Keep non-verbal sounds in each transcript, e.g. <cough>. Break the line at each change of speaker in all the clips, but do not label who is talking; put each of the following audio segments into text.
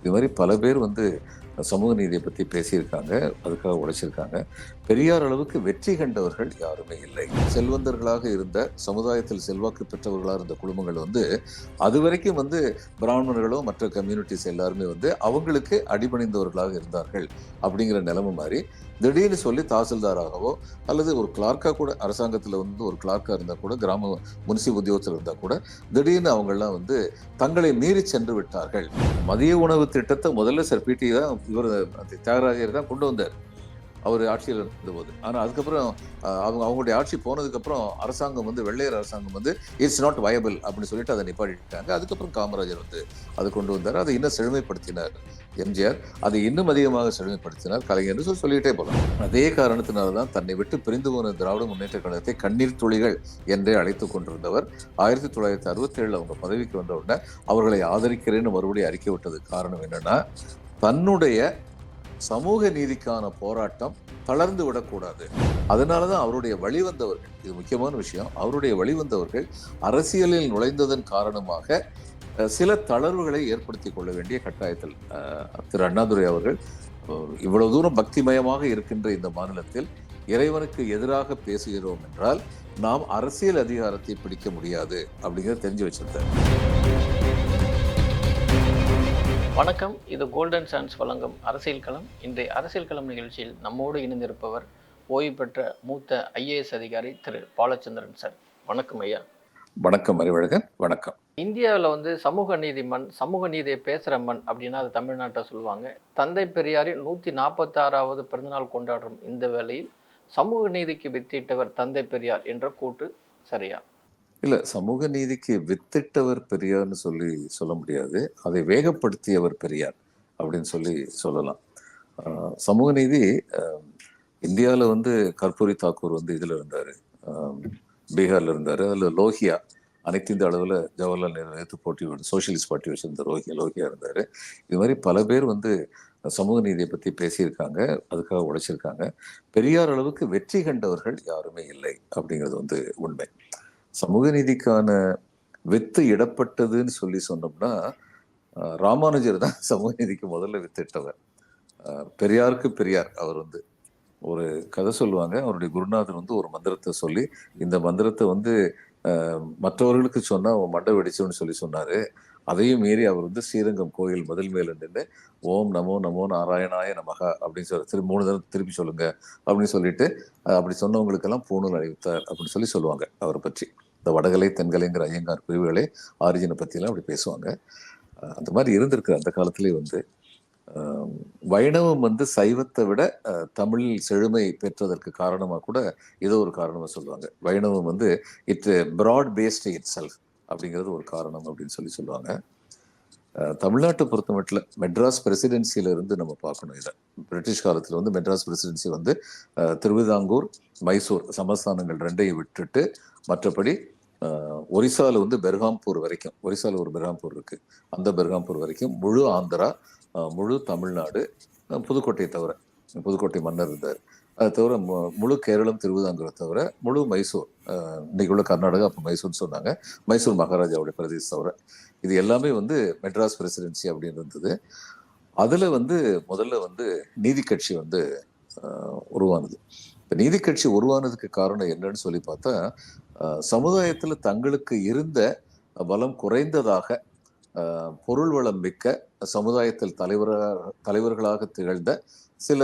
இது மாதிரி பல பேர் வந்து சமூக நீதியை பற்றி பேசியிருக்காங்க அதுக்காக உழைச்சிருக்காங்க. பெரியார் அளவுக்கு வெற்றி கண்டவர்கள் யாருமே இல்லை. செல்வந்தர்களாக இருந்த சமுதாயத்தில் செல்வாக்கு பெற்றவர்களாக இருந்த குடும்பங்கள் வந்து அது வரைக்கும் வந்து பிராமணர்களோ மற்ற கம்யூனிட்டிஸ் எல்லாருமே வந்து அவங்களுக்கு அடிபணிந்தவர்களாக இருந்தார்கள் அப்படிங்கிற நிலைமை மாதிரி திடீர்னு சொல்லி தாசில்தாராகவோ அல்லது ஒரு கிளார்க்காக கூட அரசாங்கத்தில் வந்து ஒரு கிளார்க்காக இருந்தால் கூட கிராம முனிசி உத்தியோகத்தில் இருந்தால் கூட திடீர்னு அவங்கெல்லாம் வந்து தங்களை மீறி சென்று விட்டார்கள். மதிய உணவு திட்டத்தை முதல்ல சார் பிடி தான் இவர் தியாகராஜர் தான் கொண்டு வந்தார். அவர் ஆட்சியில் இருந்தபோது. ஆனால் அதுக்கப்புறம் அவங்க அவங்களுடைய ஆட்சி போனதுக்கப்புறம் அரசாங்கம் வந்து வெள்ளையர் அரசாங்கம் வந்து இட்ஸ் நாட் வயபிள் அப்படின்னு சொல்லிட்டு அதை நிப்பாட்டிட்டாங்க. அதுக்கப்புறம் காமராஜர் வந்து அது கொண்டு வந்தார். அதை இன்னும் செழுமைப்படுத்தினார் எம்ஜிஆர். அதை இன்னும் அதிகமாக செழுமைப்படுத்தினார் கலைஞர் சொல்லி சொல்லிட்டே போகலாம். அதே காரணத்தினால தான் தன்னை விட்டு பிரிந்து போன திராவிட முன்னேற்ற கழகத்தை கண்ணீர் துளிகள் என்றே அழைத்து கொண்டிருந்தவர். ஆயிரத்தி தொள்ளாயிரத்தி அறுபத்தி அவங்க பதவிக்கு வந்த உடனே அவர்களை ஆதரிக்கிறேன்னு மறுபடியும் அறிக்கை விட்டது காரணம் என்னன்னா தன்னுடைய சமூக நீதிக்கான போராட்டம் தளர்ந்து விடக்கூடாது. அதனால தான் அவருடைய வழிவந்தவர்கள் இது முக்கியமான விஷயம் அவருடைய வழிவந்தவர்கள் அரசியலில் நுழைந்ததன் காரணமாக சில தளர்வுகளை ஏற்படுத்தி கொள்ள வேண்டிய கட்டாயத்தில் திரு அண்ணாதுரை அவர்கள் இவ்வளவு தூரம் பக்திமயமாக இருக்கின்ற இந்த மாநிலத்தில் இறைவனுக்கு எதிராக பேசுகிறோம் என்றால் நாம் அரசியல் அதிகாரத்தை பிடிக்க முடியாது அப்படிங்கிறத தெரிஞ்சு வச்சிருந்தேன்
வணக்கம். இது கோல்டன் சான்ஸ் வழங்கும் அரசியல் களம். இன்றைய அரசியல் களம் நிகழ்ச்சியில் நம்மோடு இணைந்திருப்பவர் ஓய்வு பெற்ற மூத்த ஐஏஎஸ் அதிகாரி திரு. பாலச்சந்திரன் சார். வணக்கம் ஐயா.
வணக்கம் அறிவழகன் வணக்கம்.
இந்தியாவில் வந்து சமூக நீதி மண் சமூக நீதியை பேசுகிற மண் அப்படின்னா அது தமிழ்நாட்டை சொல்லுவாங்க. தந்தை பெரியாரின் நூற்றி நாற்பத்தாறாவது பிறந்தநாள் கொண்டாடும் இந்த வேளையில் சமூக நீதிக்கு வித்திட்டவர் தந்தை பெரியார் என்ற கூட்டு சரியா?
இல்ல சமூக நீதிக்கு வித்திட்டவர் பெரியார்னு சொல்லி சொல்ல முடியாது. அதை வேகப்படுத்தியவர் பெரியார் அப்படின்னு சொல்லி சொல்லலாம். சமூக நீதி இந்தியாவில் வந்து கற்பூரி தாக்கூர் வந்து இதில் இருந்தார். பீகாரில் இருந்தார். அதில் லோகியா அனைத்து இந்த அளவில் ஜவஹர்லால் நேரு நேற்று போட்டி சோஷியலிஸ்ட் பார்ட்டி வச்சிருந்த லோகியா லோகியா இருந்தார். இது மாதிரி பல பேர் வந்து சமூக நீதியை பற்றி பேசியிருக்காங்க. அதுக்காக உழைச்சிருக்காங்க பெரியார் அளவுக்கு வெற்றி கண்டவர்கள் யாருமே இல்லை அப்படிங்கிறது வந்து உண்மை. சமூக நீதிக்கான வித்து இடப்பட்டதுன்னு சொல்லி சொன்னோம்னா ராமானுஜர் தான் <laughs> சமூக நீதிக்கு முதல்ல வித்திட்டவர். பெரியாருக்கு பெரியார். அவர் வந்து ஒரு கதை சொல்லுவாங்க. அவருடைய குருநாதர் வந்து ஒரு மந்திரத்தை சொல்லி இந்த மந்திரத்தை வந்து மற்றவர்களுக்கு சொன்னால் அவன் மண்டை வெடிச்சோன்னு சொல்லி சொன்னார். அதையும் மீறி அவர் வந்து ஸ்ரீரங்கம் கோயில் முதல் மேல நின்று ஓம் நமோ நமோ நாராயணாய நமக அப்படின்னு சொல்லி திரு மூணு தடவை திருப்பி சொல்லுங்க அப்படின்னு சொல்லிட்டு அப்படி சொன்னவங்களுக்கெல்லாம் பூணூல் அழிவித்தார் அப்படின்னு சொல்லி சொல்லுவாங்க அவரை பற்றி. இந்த வடகலை தென்கலைங்கிற ஐயங்கார் பிரிவுகளே ஆரிஜினை பற்றிலாம் அப்படி பேசுவாங்க. அந்த மாதிரி இருந்திருக்கு அந்த காலத்திலே வந்து. வைணவம் வந்து சைவத்தை விட தமிழ் தமிழில் செழுமை பெற்றதற்கு காரணமாக கூட ஏதோ ஒரு காரணமாக சொல்லுவாங்க. வைணவம் வந்து it broad based it self அப்படிங்கிறது ஒரு காரணம் அப்படின்னு சொல்லி சொல்லுவாங்க. தமிழ்நாட்டை பொறுத்த மட்டும் மெட்ராஸ் பிரசிடென்சியில இருந்து நம்ம பார்க்கணும் இதை. பிரிட்டிஷ் காலத்தில் வந்து மெட்ராஸ் பிரசிடென்சி வந்து திருவிதாங்கூர் மைசூர் சமஸ்தானங்கள் ரெண்டையும் விட்டுட்டு மற்றபடி ஒரிசாவில் ஒரிசால வந்து பெர்காம்பூர் வரைக்கும் ஒரிசால ஒரு பெர்காம்பூர் இருக்கு. அந்த பெர்காம்பூர் வரைக்கும் முழு ஆந்திரா முழு தமிழ்நாடு புதுக்கோட்டையை தவிர புதுக்கோட்டை மன்னர் இருந்தார். அதை தவிர மு- முழு கேரளம் திருவிதாங்கூரை தவிர முழு மைசூர் அஹ், இன்னைக்கு உள்ள கர்நாடகா அப்போ மைசூர்னு சொன்னாங்க. மைசூர் மகாராஜாவுடைய பிரதேசம் தவிர இது எல்லாமே வந்து மெட்ராஸ் பிரசிடென்சி அப்படின்னு இருந்தது. அதில் வந்து முதல்ல வந்து நீதி கட்சி வந்து உருவானது. இப்போ நீதி கட்சி உருவானதுக்கு காரணம் என்னன்னு சொல்லி பார்த்தா சமுதாயத்தில் தங்களுக்கு இருந்த பலம் குறைந்ததாக பொருள் வளம் மிக்க சமுதாயத்தில் தலைவராக தலைவர்களாக திகழ்ந்த சில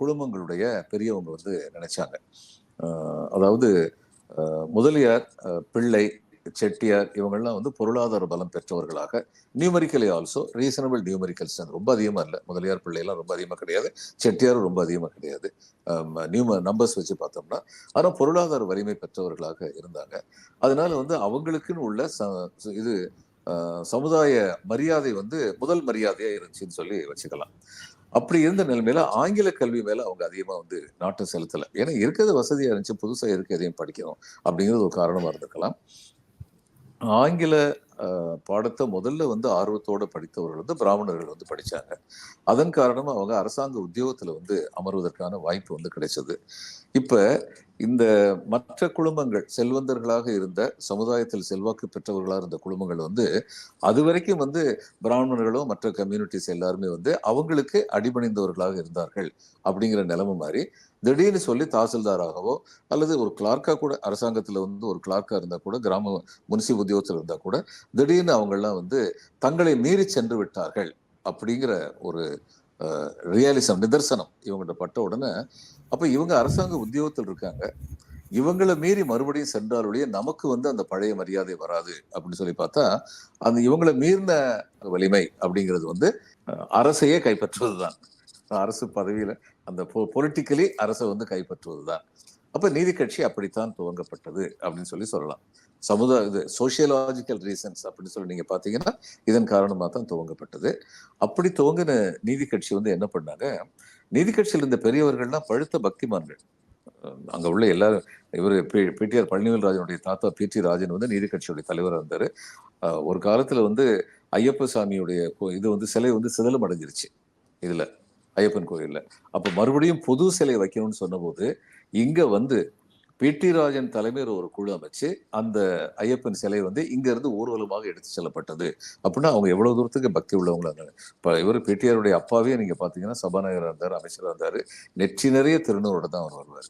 குடும்பங்களுடைய பெரியவங்க வந்து நினைச்சாங்க. அதாவது முதலியார் பிள்ளை செட்டியார் இவங்கெல்லாம் வந்து பொருளாதார பலம் பெற்றவர்களாக. Numerically also reasonable numerical strength ரொம்ப அதிகமா இல்லை. முதலியார் பிள்ளைலாம் ரொம்ப அதிகமாக கிடையாது. செட்டியாரும் ரொம்ப அதிகமா கிடையாது. நியூம நம்பர்ஸ் வச்சு பார்த்தோம்னா ஆனால் பொருளாதார வலிமை பெற்றவர்களாக இருந்தாங்க. அதனால வந்து அவங்களுக்குன்னு உள்ள ச- இது அஹ், சமுதாய மரியாதை வந்து முதல் மரியாதையா இருந்துச்சுன்னு சொல்லி வச்சுக்கலாம். அப்படி இருந்த நிலைமையில ஆங்கில கல்வி மேல அவங்க அதிகமா வந்து நாட்டம் செலுத்தல. ஏன்னா இருக்கிறது வசதியா இருந்துச்சு. புதுசா இருக்க எதையும் படிக்கணும் அப்படிங்கிறது ஒரு காரணமா இருந்திருக்கலாம். ஆங்கில பாடத்தை முதல்ல வந்து ஆர்வத்தோட படித்தவர்கள் வந்து பிராமணர்கள் வந்து படிச்சாங்க. அதன் காரணமாக அவங்க அரசாங்க உத்தியோகத்தில் வந்து அமர்வதற்கான வாய்ப்பு வந்து கிடைச்சது. இப்போ இந்த மற்ற குடும்பங்கள் செல்வந்தர்களாக இருந்த சமுதாயத்தில் செல்வாக்கு பெற்றவர்களாக இருந்த குடும்பங்கள் வந்து அது வரைக்கும் வந்து பிராமணர்களோ மற்ற கம்யூனிட்டிஸ் எல்லாருமே வந்து அவங்களுக்கு அடிபணிந்தவர்களாக இருந்தார்கள் அப்படிங்கிற நிலைமை மாதிரி திடீர்னு சொல்லி தாசில்தாராகவோ அல்லது ஒரு கிளார்க்காக கூட அரசாங்கத்தில் வந்து ஒரு கிளார்க்காக இருந்தால் கூட கிராம முனிசிபல் உத்தியோகத்தில் இருந்தால் கூட திடீர்னு அவங்கெல்லாம் வந்து தங்களை மீறி சென்று விட்டார்கள் அப்படிங்கிற ஒரு ரியாலிசம் நிதர்சனம் இவங்கள்ட்ட பட்ட உடனே அப்போ இவங்க அரசாங்க உத்தியோகத்தில் இருக்காங்க. இவங்களை மீறி மறுபடியும் சென்றாலுடைய நமக்கு வந்து அந்த பழைய மரியாதை வராது அப்படின்னு சொல்லி பார்த்தா அந்த இவங்களை மீறின வலிமை அப்படிங்கிறது வந்து அரசையே கைப்பற்றுவது தான் அரசு பதவியில் அந்த பொலிட்டிக்கலி அரசை வந்து கைப்பற்றுவது தான் அப்போ நீதி கட்சி அப்படித்தான் துவங்கப்பட்டது அப்படின்னு சொல்லி சொல்லலாம். சமுதாய இது சோசியலாஜிக்கல் ரீசன்ஸ் அப்படின்னு சொல்லி நீங்கள் பார்த்தீங்கன்னா இதன் காரணமாக தான் துவங்கப்பட்டது. அப்படி துவங்கின நீதி கட்சி வந்து என்ன பண்ணாங்க? நீதி கட்சியில் இருந்த பெரியவர்கள்லாம் பழுத்த பக்திமான்கள். அங்கே அங்க உள்ள எல்லாரும் இவர் பிடிஆர் பழனிவேல் ராஜனுடைய தாத்தா பி டி ராஜன் வந்து நீதி கட்சியுடைய தலைவராக இருந்தார். ஒரு காலத்துல வந்து ஐயப்ப சாமியுடைய இது வந்து சிலை வந்து சிதலம் அடைஞ்சிருச்சு. இதுல ஐயப்பன் கோயிலில். அப்போ மறுபடியும் புது சிலை வைக்கணும்னு சொன்னபோது இங்கே வந்து பிடி ராஜன் தலைமையில் ஒரு குழு அமைச்சு அந்த ஐயப்பன் சிலை வந்து இங்கேருந்து ஊர்வலமாக எடுத்து செல்லப்பட்டது. அப்படின்னா அவங்க எவ்வளோ தூரத்துக்கு பக்தி உள்ளவங்களா இருந்தாங்க? இப்போ இவர் பிடிஆருடைய அப்பாவே நீங்கள் பார்த்தீங்கன்னா சபாநாயகராக இருந்தார் அமைச்சராக இருந்தார். நெற்றி நிறைய திருநூறோட தான் அவர் வருவார்.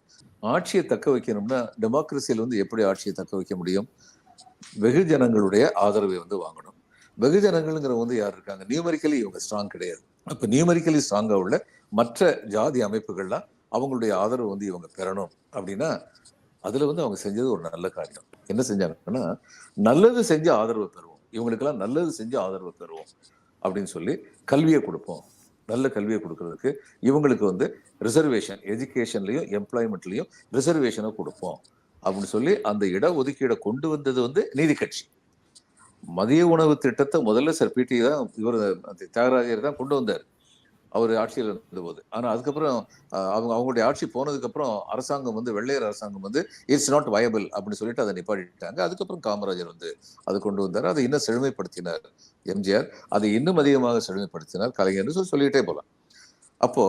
ஆட்சியை தக்க வைக்கணும்னா டெமோக்ரஸியில் வந்து எப்படி ஆட்சியை தக்க வைக்க முடியும்? வெகுஜனங்களுடைய ஆதரவை வந்து வாங்கணும். வெகுஜனங்கள்ங்கிறவங்க வந்து யார் இருக்காங்க? நியூமரிக்கலி இவங்க ஸ்ட்ராங் கிடையாது. அப்போ நியூமரிக்கலி ஸ்ட்ராங்காக உள்ள மற்ற ஜாதி அமைப்புகள்லாம் அவங்களுடைய ஆதரவு வந்து இவங்க பெறணும் அப்படின்னா அதில் வந்து அவங்க செஞ்சது ஒரு நல்ல காரியம். என்ன செஞ்சாங்கன்னா நல்லது செஞ்சு ஆதரவு பெறுவோம் இவங்களுக்கெல்லாம் நல்லது செஞ்சு ஆதரவு பெறுவோம் அப்படின்னு சொல்லி கல்வியை கொடுப்போம். நல்ல கல்வியை கொடுக்கறதுக்கு இவங்களுக்கு வந்து ரிசர்வேஷன் எஜுகேஷன்லையும் எம்ப்ளாய்மெண்ட்லையும் ரிசர்வேஷனை கொடுப்போம் அப்படின்னு சொல்லி அந்த இட ஒதுக்கீடை கொண்டு வந்தது வந்து நீதி கட்சி. மதிய உணவு திட்டத்தை முதல்ல சார் பிடி தான் இவர் தியாகராஜர் தான் கொண்டு வந்தார். அவர் ஆட்சியில் இருந்தபோது. ஆனா அதுக்கப்புறம் அவங்க அவங்களுடைய ஆட்சி போனதுக்கப்புறம் அரசாங்கம் வந்து வெள்ளையர் அரசாங்கம் வந்து இட்ஸ் நாட் வயபிள் அப்படின்னு சொல்லிட்டு அதை நிப்பாட்டிட்டாங்க. அதுக்கப்புறம் காமராஜர் வந்து அதை கொண்டு வந்தார். அதை இன்னும் செழுமைப்படுத்தினார் எம்ஜிஆர். அதை இன்னும் அதிகமாக செழுமைப்படுத்தினார் கலைஞர்னு சொல்லி சொல்லிட்டே போகலாம் அப்போ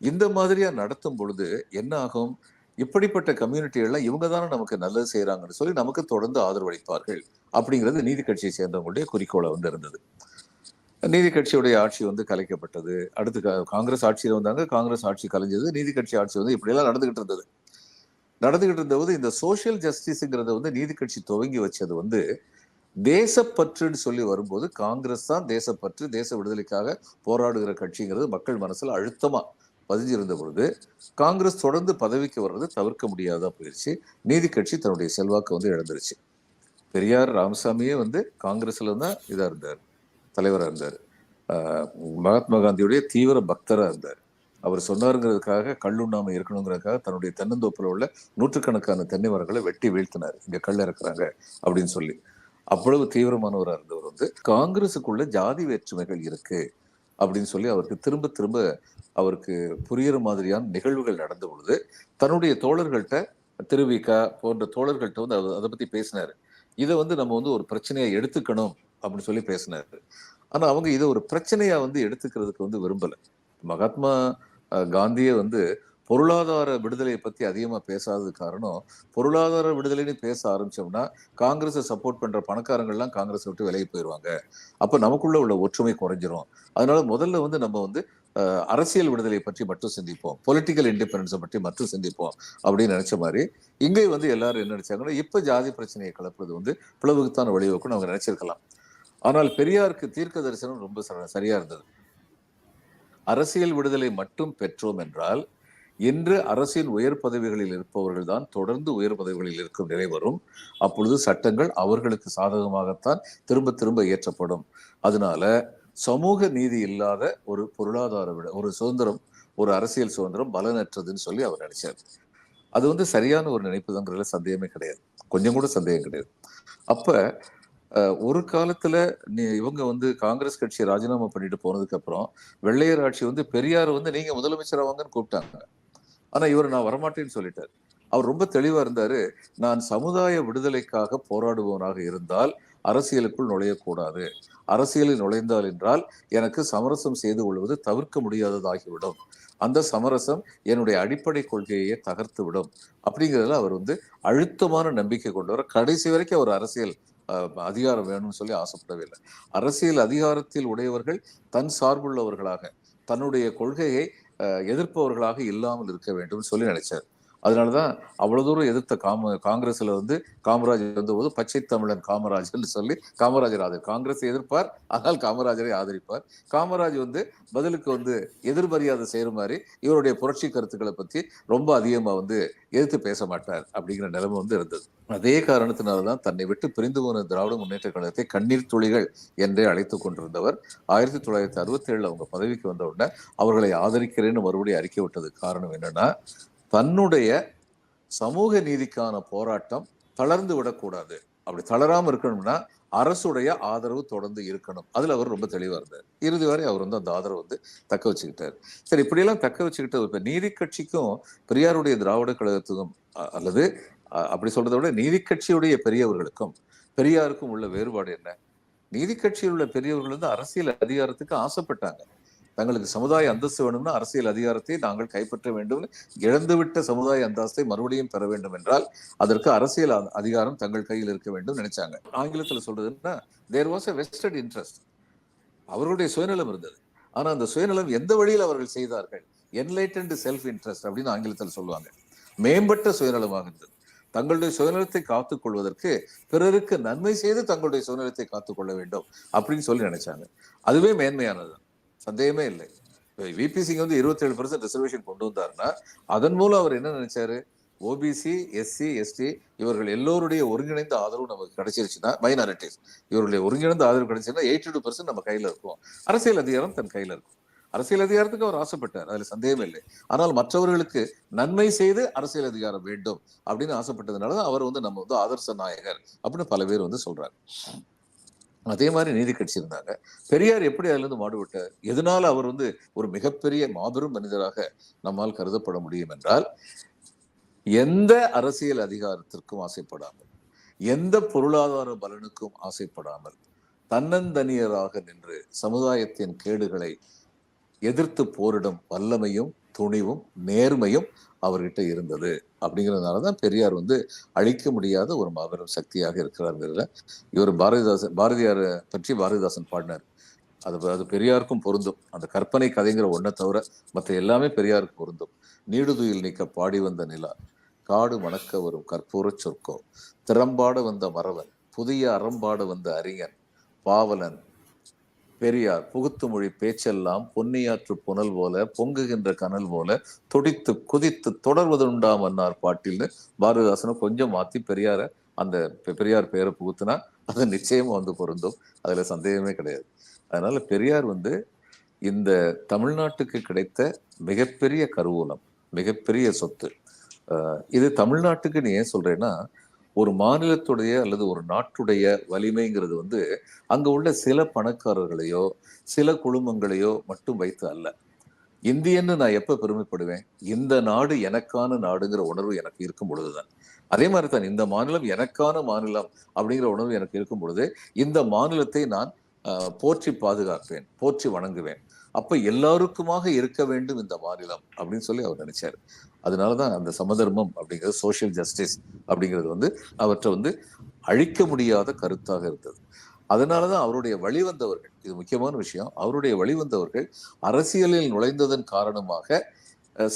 இந்த மாதிரியா நடத்தும் பொழுது என்ன ஆகும்? இப்படிப்பட்ட கம்யூனிட்டிகள்லாம் இவங்க தானே நமக்கு நல்லது செய்யறாங்கன்னு சொல்லி நமக்கு தொடர்ந்து ஆதரவளிப்பார்கள் அப்படிங்கிறது நீதி கட்சியை சேர்ந்தவங்களுடைய குறிக்கோளை வந்து இருந்தது. நீதி கட்சியுடைய ஆட்சி வந்து கலைக்கப்பட்டது. அடுத்து காங்கிரஸ் ஆட்சியில் வந்தாங்க காங்கிரஸ் ஆட்சி கலைஞ்சது நீதி கட்சி ஆட்சி வந்து இப்படியெல்லாம் நடந்துகிட்டு இருந்தது. நடந்துகிட்டு இருந்தபோது இந்த சோஷியல் ஜஸ்டிஸுங்கிறத வந்து நீதி கட்சி துவங்கி வச்சது வந்து தேசப்பற்றுன்னு சொல்லி வரும்போது காங்கிரஸ் தான் தேசப்பற்று தேச விடுதலைக்காக போராடுகிற கட்சிங்கிறது மக்கள் மனசில் அழுத்தமாக பதிஞ்சிருந்த பொழுது காங்கிரஸ் தொடர்ந்து பதவிக்கு வர்றது தவிர்க்க முடியாதா போயிடுச்சு நீதி கட்சி தன்னுடைய செல்வாக்கு வந்து இழந்துருச்சு. பெரியார் ராமசாமியே வந்து காங்கிரஸ்ல தான் இதாக இருந்தார். தலைவராக இருந்தார். ஆஹ் மகாத்மா காந்தியுடைய தீவிர பக்தரா இருந்தார். அவர் சொன்னாருங்கிறதுக்காக கல்லுண்ணாம இருக்கணுங்கிறதுக்காக தன்னுடைய தென்னந்தோப்பில் உள்ள நூற்றுக்கணக்கான தென்னை மரங்களை வெட்டி வீழ்த்தினார். இங்க கல் இறக்குறாங்க அப்படின்னு சொல்லி. அவ்வளவு தீவிரமானவராக இருந்தவர் வந்து காங்கிரஸுக்குள்ள ஜாதி வேற்றுமைகள் இருக்கு அப்படின்னு சொல்லி அவருக்கு திரும்ப திரும்ப அவருக்கு புரியிற மாதிரியான நிகழ்வுகள் நடந்த பொழுது தன்னுடைய தோழர்கள்ட்ட திருவிகா போன்ற தோழர்கள்ட்ட வந்து அதை- பற்றி பத்தி பேசினாரு. இதை வந்து நம்ம வந்து ஒரு பிரச்சனையை எடுத்துக்கணும் அப்படின்னு சொல்லி பேசினாரு. ஆனா அவங்க இதை ஒரு பிரச்சனையா வந்து எடுத்துக்கிறதுக்கு வந்து விரும்பல. மகாத்மா அஹ், காந்தியே வந்து பொருளாதார விடுதலையை பத்தி அதிகமா பேசாதது காரணம் பொருளாதார விடுதலைன்னு பேச ஆரம்பிச்சோம்னா காங்கிரஸை சப்போர்ட் பண்ற பணக்காரங்கள்லாம் காங்கிரஸ் விட்டு விலகி போயிடுவாங்க அப்ப நமக்குள்ள உள்ள ஒற்றுமை குறைஞ்சிரும். அதனால முதல்ல வந்து நம்ம வந்து அரசியல் விடுதலை பற்றி மட்டும் சிந்திப்போம். பொலிட்டிக்கல் இண்டிபெண்டன்ஸை பற்றி மட்டும் சிந்திப்போம் அப்படின்னு நினைச்ச மாதிரி இங்கே வந்து எல்லாரும் என்ன நினைச்சாங்கன்னா இப்ப ஜாதி பிரச்சனையை கலப்புறது வந்து பிளவுக்குத்தான் வழிவகுக்கும்னு அவங்க நினைச்சிருக்கலாம். ஆனால் பெரியாருக்கு தீர்க்க தரிசனம் ரொம்ப ச- சரியா இருந்தது. அரசியல் விடுதலை மட்டும் பெற்றோம் என்றால் இன்று அரசின் உயர் பதவிகளில் இருப்பவர்கள் தான் தொடர்ந்து உயர் பதவிகளில் இருக்கும் நிலை வரும். அப்பொழுது சட்டங்கள் அவர்களுக்கு சாதகமாகத்தான் திரும்ப திரும்ப இயற்றப்படும். அதனால சமூக நீதி இல்லாத ஒரு பொருளாதார விட ஒரு சுதந்திரம் ஒரு அரசியல் சுதந்திரம் பலனற்றதுன்னு சொல்லி அவர் நினைச்சார். அது வந்து சரியான ஒரு நினைப்புதாங்கிறதுல சந்தேகமே கிடையாது. கொஞ்சம் கூட சந்தேகம் கிடையாது. அப்ப ஒரு காலத்துல நீ இவங்க வந்து காங்கிரஸ் கட்சியை ராஜினாமா பண்ணிட்டு போனதுக்கு அப்புறம் வெள்ளையர் ஆட்சி வந்து பெரியார் வந்து நீங்க முதலமைச்சர் ஆவாங்கன்னு கூப்பிட்டாங்க. ஆனா இவர் நான் வரமாட்டேன்னு சொல்லிட்டார். அவர் ரொம்ப தெளிவா இருந்தாரு நான் சமுதாய விடுதலைக்காக போராடுபவனாக இருந்தால் அரசியலுக்குள் நுழையக்கூடாது. அரசியலில் நுழைந்தால் என்றால் எனக்கு சமரசம் செய்து கொள்வது தவிர்க்க முடியாததாகிவிடும். அந்த சமரசம் என்னுடைய அடிப்படை கொள்கையை தகர்த்து விடும் அப்படிங்கிறதுல அவர் வந்து அழுத்தமான நம்பிக்கை கொண்டவர். கடைசி வரைக்கும் அவர் அரசியல் அதிகாரம் வேணும்னு சொல்லி ஆசைப்படவே இல்லை. அரசியல் அதிகாரத்தில் உடையவர்கள் தன் சார்புள்ளவர்களாக தன்னுடைய கொள்கையை அஹ், எதிர்ப்பவர்களாக இல்லாமல் இருக்க வேண்டும் சொல்லி நினைச்சார். அதனாலதான் அவ்வளோ தூரம் எதிர்த்த காம காங்கிரஸ்ல வந்து காமராஜ் வந்தபோது பச்சை தமிழன் காமராஜர்னு சொல்லி காமராஜர் ஆதரி காங்கிரஸ் எதிர்ப்பார் ஆனால் காமராஜரை ஆதரிப்பார். காமராஜ் வந்து பதிலுக்கு வந்து எதிர்மரியாதை செய்கிற மாதிரி இவருடைய புரட்சி கருத்துக்களை பத்தி ரொம்ப அதிகமாக வந்து எதிர்த்து பேச மாட்டார் அப்படிங்கிற நிலைமை வந்து இருந்தது. அதே காரணத்தினால்தான் தன்னை விட்டு பிரிந்து போன திராவிட முன்னேற்ற கழகத்தை கண்ணீர் துளிகள் என்றே அழைத்துக் கொண்டிருந்தவர். ஆயிரத்தி தொள்ளாயிரத்தி அறுபத்தி ஏழுல அவங்க பதவிக்கு வந்த உடனே அவர்களை ஆதரிக்கிறேன்னு மறுபடியும் அறிக்கை விட்டது காரணம் என்னன்னா தன்னுடைய சமூக நீதிக்கான போராட்டம் தளர்ந்து விடக்கூடாது. அப்படி தளராமல் இருக்கணும்னா அரசுடைய ஆதரவு தொடர்ந்து இருக்கணும். அதில் அவர் ரொம்ப தெளிவாக இருந்தார். இறுதி வரை அவர் வந்து அந்த ஆதரவு வந்து தக்க வச்சுக்கிட்டார். சரி இப்படியெல்லாம் தக்க வச்சுக்கிட்டு இப்போ நீதி கட்சிக்கும் பெரியாருடைய திராவிட கழகத்துக்கும் அல்லது அப்படி சொல்றதை விட நீதி கட்சியுடைய பெரியவர்களுக்கும் பெரியாருக்கும் உள்ள வேறுபாடு என்ன? நீதி கட்சியில் உள்ள பெரியவர்கள் வந்து அரசியல் அதிகாரத்துக்கு ஆசைப்பட்டாங்க. தங்களுக்கு சமுதாய அந்தஸ்து வேணும்னா அரசியல் அதிகாரத்தை நாங்கள் கைப்பற்ற வேண்டும். இழந்துவிட்ட சமுதாய அந்தஸ்தை மறுபடியும் பெற வேண்டும் என்றால் அதற்கு அரசியல் அதிகாரம் தங்கள் கையில் இருக்க வேண்டும் நினைச்சாங்க. ஆங்கிலத்துல சொல்றதுன்னா there was a vested interest அவர்களுடைய சுயநலம் இருந்தது. ஆனா அந்த சுயநலம் எந்த வழியில் அவர்கள் செய்தார்கள்? என்லைட்டன்டு செல்ஃப் இன்ட்ரெஸ்ட் அப்படின்னு ஆங்கிலத்தில் சொல்லுவாங்க. மேம்பட்ட சுயநலமாக இருந்தது. தங்களுடைய சுயநலத்தை காத்துக் கொள்வதற்கு பிறருக்கு நன்மை செய்து தங்களுடைய சுயநலத்தை காத்துக்கொள்ள வேண்டும் அப்படின்னு சொல்லி நினைச்சாங்க. அதுவே மேன்மையானது சந்தேகமே இல்லை. விபி சிங் வந்து இருபத்தேழு பர்சன்ட் ரிசர்வேஷன் கொண்டு வந்தாருன்னா அதன் மூலம் அவர் என்ன நினைச்சாரு? ஓபிசி எஸ்சி எஸ்டி இவர்கள் எல்லோருடைய ஒருங்கிணைந்த ஆதரவு நமக்கு கிடைச்சிருச்சுன்னா மைனாரிட்டிஸ் இவருடைய ஒருங்கிணைந்த ஆதரவு கிடைச்சிருந்தா எயிட்டி டூ பர்சன்ட் நம்ம கையில இருக்கும். அரசியல் அதிகாரம் தன் கையில இருக்கும். அரசியல் அதிகாரத்துக்கு அவர் ஆசைப்பட்டார். அதுல சந்தேகமே இல்லை. ஆனால் மற்றவர்களுக்கு நன்மை செய்து அரசியல் அதிகாரம் வேண்டும் அப்படின்னு ஆசைப்பட்டதுனால தான் அவர் வந்து நம்ம வந்து ஆதர்ச நாயகர் அப்படின்னு பல பேர் வந்து சொல்றாரு அதே மாதிரி நீதி கட்சி இருந்தாங்க பெரியார் எப்படி அதுல இருந்து மாடுபட்டார்? எதனால அவர் வந்து ஒரு மிகப்பெரிய மாபெரும் மனிதராக நம்மால் கருதப்பட முடியும் என்றால் எந்த அரசியல் அதிகாரத்திற்கும் ஆசைப்படாமல் எந்த பொருளாதார பலனுக்கும் ஆசைப்படாமல் தன்னந்தனியராக நின்று சமுதாயத்தின் கேடுகளை எதிர்த்து போரிடும் வல்லமையும் துணிவும் நேர்மையும் அவர்கிட்ட இருந்தது. அப்படிங்கிறதுனால தான் பெரியார் வந்து அழிக்க முடியாத ஒரு மாபெரும் சக்தியாக இருக்கிறாருங்கிறதுல இவர் பாரதிதாசன் பாரதியாரை பற்றி பாரதிதாசன் பாடினார். அது அது பெரியாருக்கும் பொருந்தும். அந்த கற்பனை கதைங்கிற ஒன்றை தவிர மற்ற எல்லாமே பெரியாருக்கு பொருந்தும். நீடுதுயில் நீக்க பாடி வந்த நிலா காடு மணக்க வரும் கற்பூரச் சொற்கோ திறம்பாட வந்த மறவன் புதிய அறம்பாடு வந்த அறிஞன் பாவலன் பெரியார் புகுத்து மொழி பேச்செல்லாம் பொன்னியாற்று புனல் போல பொங்குகின்ற கனல் போல துடித்து குதித்து தொடர்வதுண்டா மன்னார் பாட்டில்னு பாரதிதாசனும் கொஞ்சம் மாத்தி பெரியார அந்த பெ- பெரியார் பெயரை புகுத்துனா அது நிச்சயமா வந்து பொருந்தும். அதுல சந்தேகமே கிடையாது. அதனால பெரியார் வந்து இந்த தமிழ்நாட்டுக்கு கிடைத்த மிகப்பெரிய கருவூலம் மிகப்பெரிய சொத்து. இது தமிழ்நாட்டுக்கு நீ ஏன் சொல்றேன்னா ஒரு மாநிலத்துடைய அல்லது ஒரு நாட்டுடைய வலிமைங்கிறது வந்து அங்க உள்ள சில பணக்காரர்களையோ சில குழுமங்களையோ மட்டும் வைத்து அல்ல. இந்தியன்னு நான் எப்ப பெருமைப்படுவேன்? இந்த நாடு எனக்கான நாடுங்கிற உணர்வு எனக்கு இருக்கும் பொழுதுதான். அதே மாதிரி தான் இந்த மாநிலம் எனக்கான மாநிலம் அப்படிங்கிற உணர்வு எனக்கு இருக்கும் பொழுது இந்த மாநிலத்தை நான் போற்றி பாதுகாப்பேன் போற்றி வணங்குவேன். அப்ப எல்லாருக்குமாக இருக்க வேண்டும் இந்த மாநிலம் அப்படின்னு சொல்லி அவர் நினைச்சாரு. அதனாலதான் அந்த சமதர்மம் அப்படிங்கிறது சோஷியல் ஜஸ்டிஸ் அப்படிங்கிறது வந்து அவற்றை வந்து அழிக்க முடியாத கருத்தாக இருந்தது. அதனாலதான் அவருடைய வழிவந்தவர்கள் இது முக்கியமான விஷயம் அவருடைய வழிவந்தவர்கள் அரசியலில் நுழைந்ததன் காரணமாக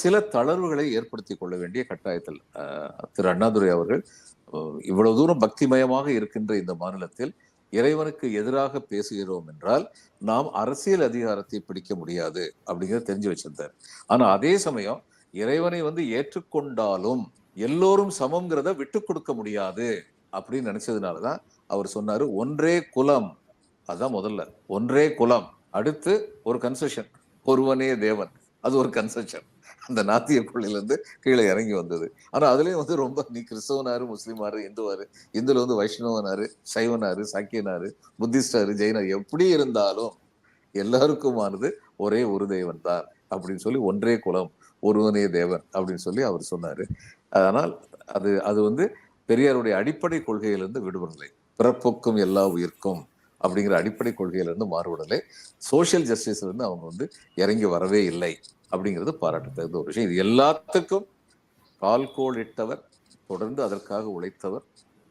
சில தளர்வுகளை ஏற்படுத்தி கொள்ள வேண்டிய கட்டாயத்தில் திரு அண்ணாதுரை அவர்கள் இவ்வளவு தூரம் பக்திமயமாக இருக்கின்ற இந்த மாநிலத்தில் இறைவனுக்கு எதிராக பேசுகிறோம் என்றால் நாம் அரசியல் அதிகாரத்தை பிடிக்க முடியாது அப்படிங்கிறத தெரிஞ்சு வச்சிருந்தார். ஆனால் அதே சமயம் இறைவனை வந்து ஏற்றுக்கொண்டாலும் எல்லோரும் சமம்ங்கிறத விட்டு கொடுக்க முடியாது அப்படின்னு நினைச்சதுனாலதான் அவர் சொன்னாரு ஒன்றே குலம். அதான் முதல்ல ஒன்றே குலம். அடுத்து ஒரு கன்செஷன் ஒருவனே தேவன். அது ஒரு கன்செஷன் அந்த நாத்திய இருந்து கீழே இறங்கி வந்தது. ஆனால் அதுலேயும் வந்து ரொம்ப நீ கிறிஸ்தவனாரு முஸ்லீமாரு இந்துவாரு இந்துல வந்து வைஷ்ணவனாரு சைவனாரு சாக்கியனாரு புத்திஸ்டாரு ஜெயினார் எப்படி இருந்தாலும் எல்லாருக்குமானது ஒரே ஒரு தெய்வன் தான். அப்படின்னு சொல்லி ஒன்றே குலம். ஒருவனே தேவன் அப்படின்னு சொல்லி அவர் சொன்னாரு. அதனால் அது அது வந்து பெரியாருடைய அடிப்படை கொள்கையிலிருந்து விடுபடலை. பிறப்புக்கும் எல்லா உயிர்க்கும் அப்படிங்கிற அடிப்படை கொள்கையிலேருந்து மாறுபடலை. சோஷியல் ஜஸ்டிஸ்லேருந்து அவங்க வந்து இறங்கி வரவே இல்லை அப்படிங்கிறது பாராட்டத்தகுந்த ஒரு விஷயம். இது எல்லாத்துக்கும் கால்கோளிட்டவர் தொடர்ந்து அதற்காக உழைத்தவர்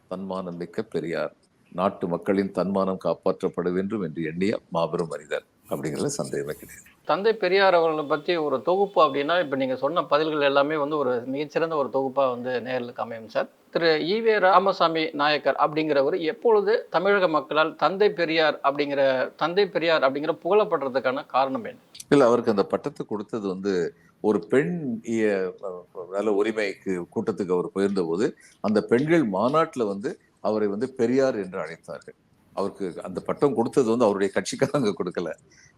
தன்மானம் மிக்க பெரியார். நாட்டு மக்களின் தன்மானம் காப்பாற்றப்பட வேண்டும் என்று எண்ணிய மாபெரும் மனிதர். அப்படிங்கிறதுல சந்தேகமே கிடையாது.
தந்தை பெரியார் அவர்களை பற்றி ஒரு தொகுப்பு அப்படின்னா இப்போ நீங்கள் சொன்ன பதில்கள் எல்லாமே வந்து ஒரு மிகச்சிறந்த ஒரு தொகுப்பாக வந்து நேர்களுக்கு அமையும் சார். திரு ஈவே ராமசாமி நாயக்கர் அப்படிங்கிறவர் எப்பொழுது தமிழக மக்களால் தந்தை பெரியார் அப்படிங்கிற தந்தை பெரியார் அப்படிங்கிற புகழப்படுறதுக்கான காரணம் என்ன?
இல்ல அவருக்கு அந்த பட்டத்தை கொடுத்தது வந்து ஒரு பெண் இய- நல உரிமைக்கு கூட்டத்துக்கு அவர் போயிருந்த போது அந்த பெண்கள் மாநாட்டுல வந்து அவரை வந்து பெரியார் என்று அழைத்தார்கள். அவருக்கு அந்த பட்டம் கொடுத்தது வந்து அவருடைய கட்சிக்காரங்க கொடுக்கல.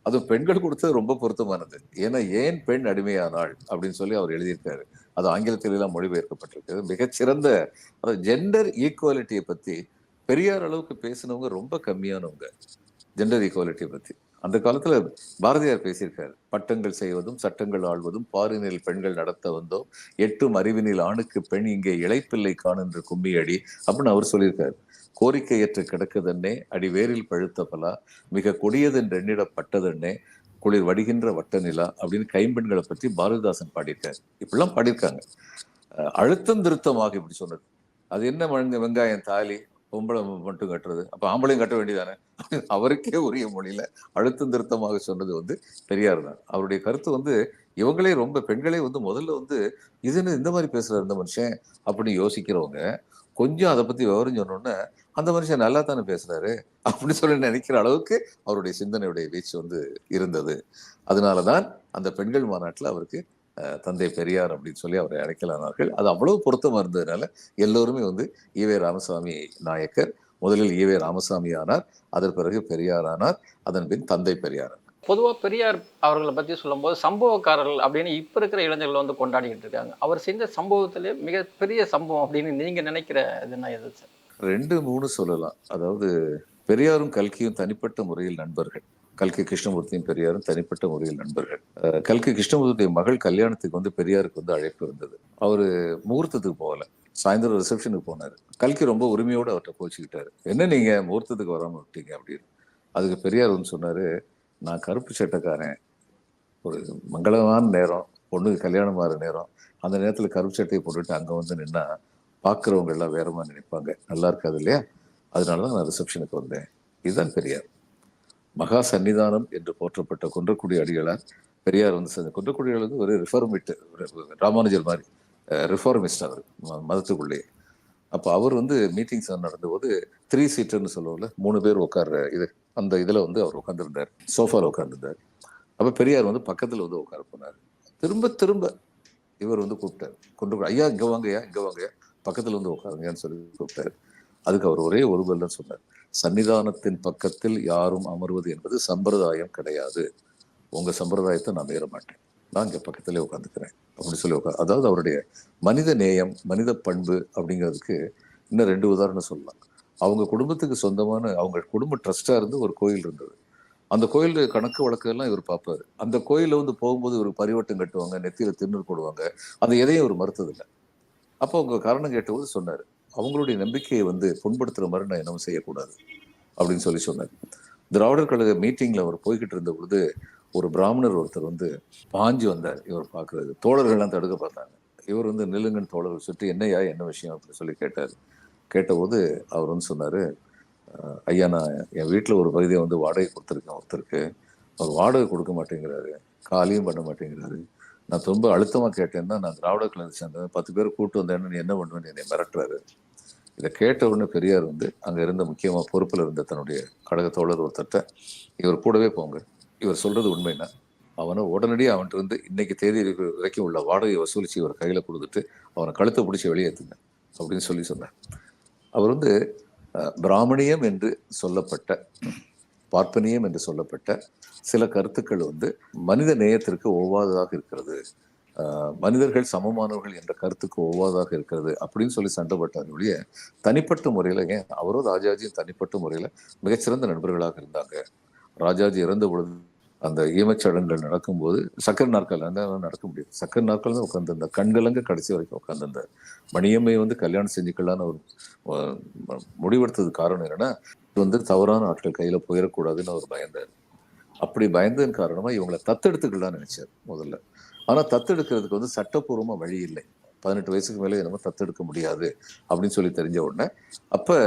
அதுவும் பெண்கள் கொடுத்தது ரொம்ப பொருத்தமானது. ஏன்னா ஏன் பெண் அடிமையானாள் அப்படின்னு சொல்லி அவர் எழுதியிருக்காரு. அது ஆங்கிலத்தில் எல்லாம் மொழிபெயர்க்கப்பட்டிருக்கு. மிகச்சிறந்த அதாவது ஜெண்டர் ஈக்குவாலிட்டியை பற்றி பெரியார் அளவுக்கு பேசினவங்க ரொம்ப கம்மியானவங்க. ஜெண்டர் ஈக்குவாலிட்டியை பற்றி அந்த காலத்துல பாரதியார் பேசியிருக்கார் பட்டங்கள் செய்வதும் சட்டங்கள் ஆள்வதும் பாரினில் பெண்கள் நடத்த வந்தோம் எட்டும் அறிவினில் ஆணுக்கு பெண் இங்கே இழைப்பில்லை காணுன்ற கும்மி அடி அப்படின்னு அவர் சொல்லியிருக்காரு. கோரிக்கையற்று கிடக்குதென்னே அடி வேரில் பழுத்த பலா மிக கொடியதென்று எண்ணிடப்பட்டதென்னே குளிர் வடிகின்ற வட்ட நிலா அப்படின்னு கைம்பெண்களை பற்றி பாரதிதாசன் பாடியிருக்கார். இப்படிலாம் பாடியிருக்காங்க. அழுத்தம் திருத்தமாக இப்படி சொன்னது. அது என்ன வெங்காயம் தாலி பொம்பளை மட்டும் கட்டுறது. அப்போ ஆம்பளையும் கட்ட வேண்டியதானே? <laughs> அவருக்கே உரிய மொழியில அழுத்தம் திருத்தமாக சொன்னது வந்து பெரியார் தான். அவருடைய கருத்து வந்து இவங்களே ரொம்ப பெண்களே வந்து முதல்ல வந்து இதுன்னு இந்த மாதிரி பேசுகிற இந்த மனுஷன்? அப்படின்னு யோசிக்கிறவங்க கொஞ்சம் அதை பற்றி விவரம் சொன்னோன்னே அந்த மனுஷன் நல்லா தானே பேசுகிறாரு அப்படின்னு சொல்லி நினைக்கிற அளவுக்கு அவருடைய சிந்தனையுடைய வீச்சு வந்து இருந்தது. அதனால தான் அந்த பெண்கள் மாநாட்டில் அவருக்கு தந்தை பெரியார் அப்படின்னு சொல்லி அவரை அழைக்கலானார்கள் அது அவ்வளவு பொருத்தமா இருந்ததுனால எல்லோருமே வந்து ஈவே ராமசாமி நாயக்கர் முதலில் ஈவே ராமசாமி ஆனார் அதன் பிறகு பெரியார் ஆனார் அதன் பின் தந்தை பெரியார்.
பொதுவாக பெரியார் அவர்களை பற்றி சொல்லும்போது சம்பவக்காரர்கள் அப்படின்னு இப்போ இருக்கிற இளைஞர்கள் வந்து கொண்டாடிக்கிட்டு இருக்காங்க. அவர் செஞ்ச சம்பவத்திலே மிகப்பெரிய சம்பவம் அப்படின்னு நீங்கள் நினைக்கிற இதுனா எது சார்?
ரெண்டு மூணு சொல்லலாம். அதாவது பெரியாரும் கல்கியும் தனிப்பட்ட முறையில் நண்பர்கள். கல்கி கிருஷ்ணமூர்த்தியும் பெரியாரும் தனிப்பட்ட முறையில் நண்பர்கள். கல்கி கிருஷ்ணமூர்த்தியுடைய மகள் கல்யாணத்துக்கு வந்து பெரியாருக்கு வந்து அழைப்பு இருந்தது. அவர் முகூர்த்தத்துக்கு போகல. சாயந்தரம் ரிசப்ஷனுக்கு போனார். கல்கி ரொம்ப உரிமையோடு அவர்கிட்ட கோச்சிக்கிட்டாரு. என்ன நீங்கள் முகூர்த்தத்துக்கு வராமல் விட்டீங்க? அப்படின்னு. அதுக்கு பெரியார் வந்து சொன்னார் நான் கருப்பு சட்டைக்காரன். ஒரு மங்களமான நேரம். பொண்ணுக்கு கல்யாணம் ஆகிற நேரம். அந்த நேரத்தில் கருப்பு சட்டையை போட்டுட்டு அங்கே வந்து நின்னா பார்க்குறவங்க எல்லாம் வேறமாக நினைப்பாங்க. நல்லா இருக்காது இல்லையா? அதனால தான் நான் ரிசப்ஷனுக்கு வந்தேன். இதுதான் பெரியார். மகா சன்னிதானம் என்று போற்றப்பட்ட குன்றக்குடி அடிகளார் பெரியார் வந்து செஞ்ச குன்றக்குடி வந்து ஒரு ரிஃபார்மிட்டு ராமானுஜர் மாதிரி ரிஃபார்மிஸ்ட் அவர் மதத்துக்குள்ளேயே அப்போ அவர் வந்து மீட்டிங்ஸ் நடந்தபோது த்ரீ சீட்டர்னு சொல்லுவோம்ல மூணு பேர் உட்கார்ற இது அந்த இதில் வந்து அவர் உட்காந்துருந்தார் சோஃபாவில் உட்காந்துருந்தார் அப்போ பெரியார் வந்து பக்கத்தில் வந்து உட்கார போனார். திரும்ப திரும்ப இவர் வந்து கூப்பிட்டார். கொண்டு ஐயா இங்கே வாங்கய்யா இங்கே வாங்கய்யா பக்கத்தில் வந்து உட்காருங்கன்னு சொல்லி கூப்பிட்டாரு. அதுக்கு அவர் ஒரே ஒரு தான் சொன்னார். சன்னிதானத்தின் பக்கத்தில் யாரும் அமர்வது என்பது சம்பிரதாயம் கிடையாது. உங்கள் சம்பிரதாயத்தை நான் ஏற மாட்டேன். நான் இங்கே பக்கத்திலே உட்காந்துக்கிறேன் அப்படின்னு சொல்லி உட்கா அதாவது அவருடைய மனித நேயம் மனித பண்பு அப்படிங்கிறதுக்கு இன்னும் ரெண்டு உதாரணம் சொல்லலாம். அவங்க குடும்பத்துக்கு சொந்தமான அவங்க குடும்ப ட்ரஸ்டாக இருந்து ஒரு கோயில் இருந்தது. அந்த கோயில் கணக்கு வழக்கெல்லாம் இவர் பார்ப்பாரு. அந்த கோயிலில் வந்து போகும்போது இவர் பரிவட்டம் கட்டுவாங்க நெத்தியில் திருநூறு போடுவாங்க. அந்த எதையும் இவர் மறுத்ததில்லை. அப்போ அவங்க காரணம் கேட்டபோது சொன்னார் அவங்களுடைய நம்பிக்கையை வந்து புண்படுத்துகிற மாதிரி நான் என்னவும் செய்யக்கூடாது அப்படின்னு சொல்லி சொன்னார். திராவிடர் கழக மீட்டிங்கில் அவர் போய்கிட்டு இருந்த பொழுது ஒரு பிராமணர் ஒருத்தர் வந்து பாஞ்சு வந்தார். இவர் பார்க்கறது. தோழர்கள்லாம் தடுக்க பார்த்தாங்க. இவர் வந்து நிலுங்கன் தோழர்கள் சுற்றி என்னையா என்ன விஷயம்? அப்படின்னு சொல்லி கேட்டார். கேட்டபோது அவர் வந்து சொன்னார் ஐயா நான் என் வீட்டில் ஒரு பகுதியை வந்து வாடகை கொடுத்துருக்கேன். ஒருத்தருக்கு அவர் வாடகை கொடுக்க மாட்டேங்கிறாரு. காலியும் பண்ண மாட்டேங்கிறாரு. நான் ரொம்ப அழுத்தமாக கேட்டேன்னா நான் திராவிட கலந்து சேர்ந்தேன் பத்து பேர் கூட்டு வந்தேன்னு நீ என்ன பண்ணுவேன்னு என்னை மிரட்டுறாரு. இதை கேட்ட உடனே பெரியார் வந்து அங்கே இருந்த முக்கியமாக பொறுப்பில் இருந்த தன்னுடைய கழக தோழர் ஒருத்தர்ட்ட இவர் கூடவே போங்க. இவர் சொல்கிறது உண்மைன்னா அவனை உடனடியாக அவன்கிட்ட வந்து இன்னைக்கு தேதி வரைக்கும் உள்ள வாடகையை வசூலித்து இவர் கையில் கொடுத்துட்டு அவனை கழுத்தை பிடிச்சி வெளியேற்றுங்க அப்படின்னு சொல்லி சொன்னார். அவர் வந்து பிராமணியம் என்று சொல்லப்பட்ட பார்ப்பனியம் என்று சொல்லப்பட்ட சில கருத்துக்கள் வந்து மனித நேயத்திற்கு ஒவ்வாததாக இருக்கிறது. மனிதர்கள் சமமானவர்கள் என்ற கருத்துக்கு ஒவ்வாதாக இருக்கிறது அப்படின்னு சொல்லி சண்டை போட்டார் ஒழிய தனிப்பட்ட முறையில ஏன் அவரோ ராஜாஜியும் தனிப்பட்ட முறையில மிகச்சிறந்த நண்பர்களாக இருந்தாங்க. ராஜாஜி இறந்த பொழுது அந்த ஈமச்சடங்குகள் நடக்கும்போது சக்கர நாற்கால் நடக்க முடியாது. சக்கர நாற்கால் தான் உட்காந்து அந்த கண்கலங்க கடைசி வரைக்கும் உட்காந்துருந்தார் மணியம்மை வந்து கல்யாணம் செஞ்சுக்கலான்னு ஒரு முடிவெடுத்ததுக்கு முடிவெடுத்தது காரணம் என்னன்னா இது வந்து தவறான ஆட்கள் கையில் போயிடக்கூடாதுன்னு அவர் பயந்தார். அப்படி பயந்ததன் காரணமா இவங்களை தத்தெடுத்துக்கலாம்னு நினைச்சார் முதல்ல. ஆனால் தத்தெடுக்கிறதுக்கு வந்து சட்டப்பூர்வமாக வழி இல்லை. பதினெட்டு வயசுக்கு மேலே நம்ம தத்தெடுக்க முடியாது அப்படின்னு சொல்லி தெரிஞ்ச உடனே அப்போ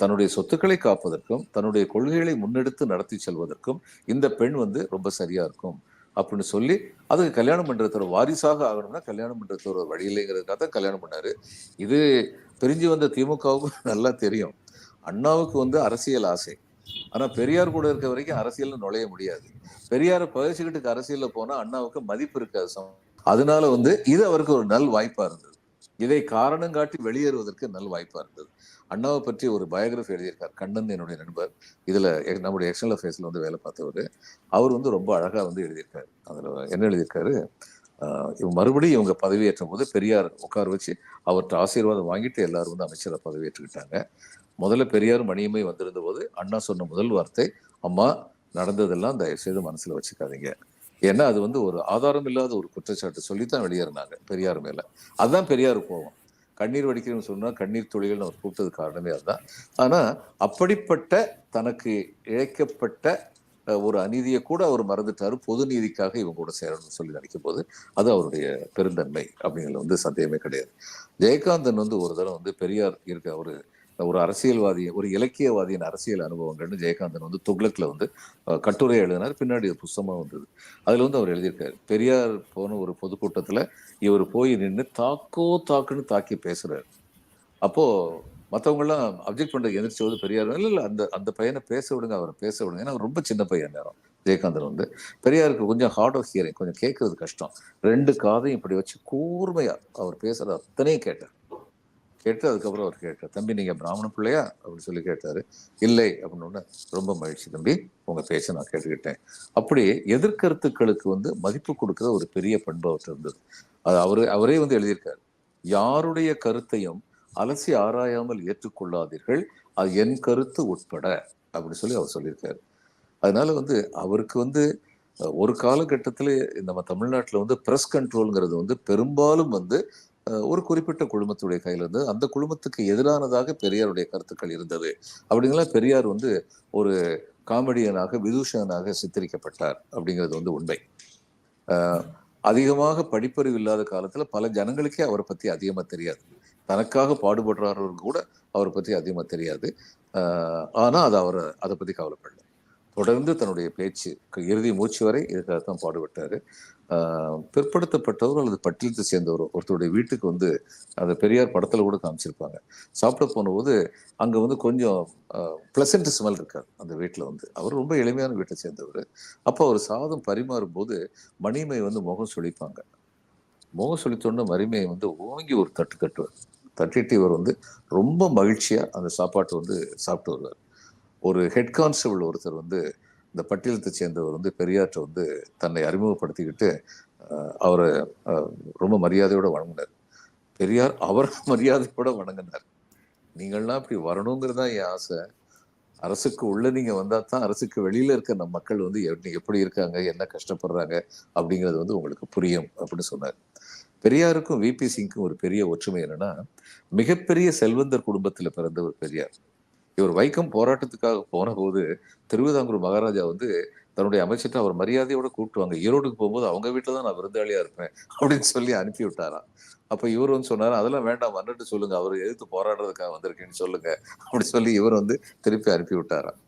தன்னுடைய சொத்துக்களை காப்பதற்கும் தன்னுடைய கொள்கைகளை முன்னெடுத்து நடத்தி செல்வதற்கும் இந்த பெண் வந்து ரொம்ப சரியாக இருக்கும் அப்படின்னு சொல்லி அதுக்கு கல்யாணம் பண்ணுறதோட வாரிசாக ஆகணும்னா கல்யாணம் பண்ணுறதோட வழி இல்லைங்கிறதுக்காக தான் கல்யாணம் பண்ணார். இது பிரிஞ்சு வந்த திமுகவுக்கும் <laughs> நல்லா தெரியும். அண்ணாவுக்கு வந்து அரசியல் ஆசை. ஆனா பெரியார் கூட இருக்க வரைக்கும் அரசியல்ல நுழைய முடியாது. பெரியாரை பகிர்ச்சிக்கிட்டு அரசியல்ல போனா அண்ணாவுக்கு மதிப்பு இருக்காது அதனால வந்து இது அவருக்கு ஒரு நல் வாய்ப்பா இருந்தது. இதை காரணம் காட்டி வெளியேறுவதற்கு நல் வாய்ப்பா இருந்தது. அண்ணாவை பற்றி ஒரு பயோகிராஃபி எழுதியிருக்கார் கண்ணன் என்னுடைய நண்பர். இதுல எ- நம்முடைய எக்ஸ்டர்னல் ஃபேஸ்ல வந்து வேலை பார்த்தவர். அவர் வந்து ரொம்ப அழகா வந்து எழுதியிருக்காரு. அதுல என்ன எழுதியிருக்காரு? ஆஹ் இவங்க மறுபடியும் இவங்க பதவியேற்றும் போது பெரியார் உட்கார வச்சு அவர்கிட்ட ஆசீர்வாதம் வாங்கிட்டு எல்லாரும் வந்து அமைச்சரை பதவியேற்றுக்கிட்டாங்க. முதல்ல பெரியார் மணியமை வந்திருந்த போது அண்ணா சொன்ன முதல் வார்த்தை அம்மா நடந்ததெல்லாம் தயவு செய்து மனசுல வச்சுக்காதீங்க. ஏன்னா அது வந்து ஒரு ஆதாரம் இல்லாத ஒரு குற்றச்சாட்டு சொல்லித்தான் வெளியேறினாங்க பெரியார் மேல. அதுதான் பெரியார் கோவம் கண்ணீர் வடிக்கிறேன்னு சொன்னா கண்ணீர் துளிகள் அவர் கூப்பிட்டது காரணமே அதுதான். ஆனா அப்படிப்பட்ட தனக்கு இழைக்கப்பட்ட ஒரு அநீதியை கூட அவர் மறந்துட்டாரு. பொது நீதிக்காக இவங்க கூட சேரணும்னு சொல்லி நினைக்கும் போது அது அவருடைய பெருந்தன்மை அப்படிங்கிறது வந்து சந்தேகமே கிடையாது. ஜெயகாந்தன் வந்து ஒரு தடவை வந்து பெரியார் இருக்க ஒரு ஒரு அரசியல்வாதி ஒரு இலக்கியவாதியின் அரசியல் அனுபவங்கள்னு ஜெயகாந்தன் வந்து துக்ளக்ல வந்து கட்டுரை எழுதினார். பின்னாடி புஸ்தமாக வந்தது. அதில் வந்து அவர் எழுதியிருக்காரு. பெரியார் போன ஒரு பொதுக்கூட்டத்தில் இவர் போய் நின்று தாக்கோ தாக்குன்னு தாக்கி பேசுகிறார் அப்போது மற்றவங்கெல்லாம் அப்ஜெக்ட் பண்றது எந்திரிச்சு வந்து பெரியார் இல்லை இல்லை அந்த அந்த பையனை பேச விடுங்க அவரை பேச விடுங்க. ஏன்னா ரொம்ப சின்ன பையன் நேரம் ஜெயகாந்தன் வந்து. பெரியாருக்கு கொஞ்சம் ஹார்ட் ஆஃப் ஹியரிங் கொஞ்சம் கேட்கறது கஷ்டம். ரெண்டு காதையும் இப்படி வச்சு கூர்மையாக அவர் பேசுகிறத அத்தனையும் கேட்டார். கேட்டு அதுக்கப்புறம் அவர் கேட்டார் தம்பி நீங்கள் பிராமண பிள்ளையா? அப்படின்னு சொல்லி கேட்டாரு. இல்லை அப்படின்னு ஒன்று ரொம்ப மகிழ்ச்சி தம்பி உங்க பேச்ச நான் கேட்டுக்கிட்டேன். அப்படி எதிர்கருத்துக்களுக்கு வந்து மதிப்பு கொடுக்குற ஒரு பெரிய பண்பு அவர்கிட்ட இருந்தது. அது அவர் அவரே வந்து எழுதியிருக்காரு. யாருடைய கருத்தையும் அலசி ஆராயாமல் ஏற்றுக்கொள்ளாதீர்கள் அது என் கருத்து உட்பட அப்படின்னு சொல்லி அவர் சொல்லியிருக்காரு. அதனால வந்து அவருக்கு வந்து ஒரு காலகட்டத்தில் நம்ம தமிழ்நாட்டில் வந்து ப்ரெஸ் கண்ட்ரோல்ங்கிறது வந்து பெரும்பாலும் வந்து ஒரு குறிப்பிட்ட குழுமத்துடைய கையில் இருந்தது அந்த குழுமத்துக்கு எதிரானதாக பெரியாருடைய கருத்துக்கள் இருந்தது. அப்படிங்கிற பெரியார் வந்து ஒரு காமெடியனாக விதூஷகனாக சித்தரிக்கப்பட்டார் அப்படிங்கிறது வந்து உண்மை. அதிகமாக படிப்பறிவு இல்லாத காலத்துல பல ஜனங்களுக்கே அவரை பத்தி அதிகமா தெரியாது. தனக்காக பாடுபடுறவர்கள் கூட அவரை பத்தி அதிகமா தெரியாது. ஆஹ் ஆனா அது அவரை அதை பத்தி கவலைப்படல. தொடர்ந்து தன்னுடைய பேச்சு க- இறுதி மூச்சு வரை இதுக்காகத்தான் பாடுபட்டார். பிற்படுத்தப்பட்டவரோ அல்லது பட்டியலத்தை சேர்ந்தவரோ ஒருத்தருடைய வீட்டுக்கு வந்து அந்த பெரியார் படத்தில் கூட காமிச்சிருப்பாங்க. சாப்பிட போனபோது அங்கே வந்து கொஞ்சம் பிளசன்ட் ஸ்மெல் இருக்காது அந்த வீட்டில் வந்து. அவர் ரொம்ப எளிமையான வீட்டை சேர்ந்தவர். அப்போ அவர் சாதம் பரிமாறும் போது மணிமை வந்து முகம் சுழிப்பாங்க முகம் சுளித்தோன்னு மணிமையை வந்து ஓங்கி ஒரு தட்டு கட்டுவார். தட்டிட்டு இவர் வந்து ரொம்ப மகிழ்ச்சியாக அந்த சாப்பாட்டை வந்து சாப்பிட்டு வருவார். ஒரு ஹெட் கான்ஸ்டபிள் ஒருத்தர் வந்து இந்த பட்டியலத்தை சேர்ந்தவர் வந்து பெரியார்ட்ட வந்து தன்னை அறிமுகப்படுத்திக்கிட்டு அஹ், அவரை அஹ், ரொம்ப மரியாதையோட வணங்கினார். பெரியார் அவர் <laughs> மரியாதையோட வணங்கினார். நீங்கள்லாம் இப்படி வரணுங்கிறது தான் என் ஆசை. அரசுக்கு உள்ள நீங்க வந்தால் தான் அரசுக்கு வெளியில இருக்க நம்ம மக்கள் வந்து எப்படி- எப்படி இருக்காங்க என்ன கஷ்டப்படுறாங்க அப்படிங்கிறது வந்து உங்களுக்கு புரியும் அப்படின்னு சொன்னார். பெரியாருக்கும் விபி சிங்க்கும் ஒரு பெரிய ஒற்றுமை என்னன்னா மிகப்பெரிய செல்வந்தர் குடும்பத்துல பிறந்த ஒரு பெரியார். இவர் வைக்கம் போராட்டத்துக்காக போன போது திருவிதாங்கூர் மகாராஜா வந்து தன்னுடைய அமைச்சர்கிட்ட அவர் மரியாதையோட கூப்பிட்டுவாங்க. ஈரோடுக்கு போகும்போது அவங்க வீட்டில் தான் நான் விருந்தாளியா இருப்பேன் அப்படின்னு சொல்லி அனுப்பி விட்டாராம் அப்ப இவர் வந்து சொன்னாரு அதெல்லாம் வேண்டாம் வந்துட்டு சொல்லுங்க. அவர் எதிர்த்து போராடுறதுக்காக வந்திருக்கேன்னு சொல்லுங்க. அப்படி சொல்லி இவர் வந்து திருப்பி அனுப்பி விட்டாராம்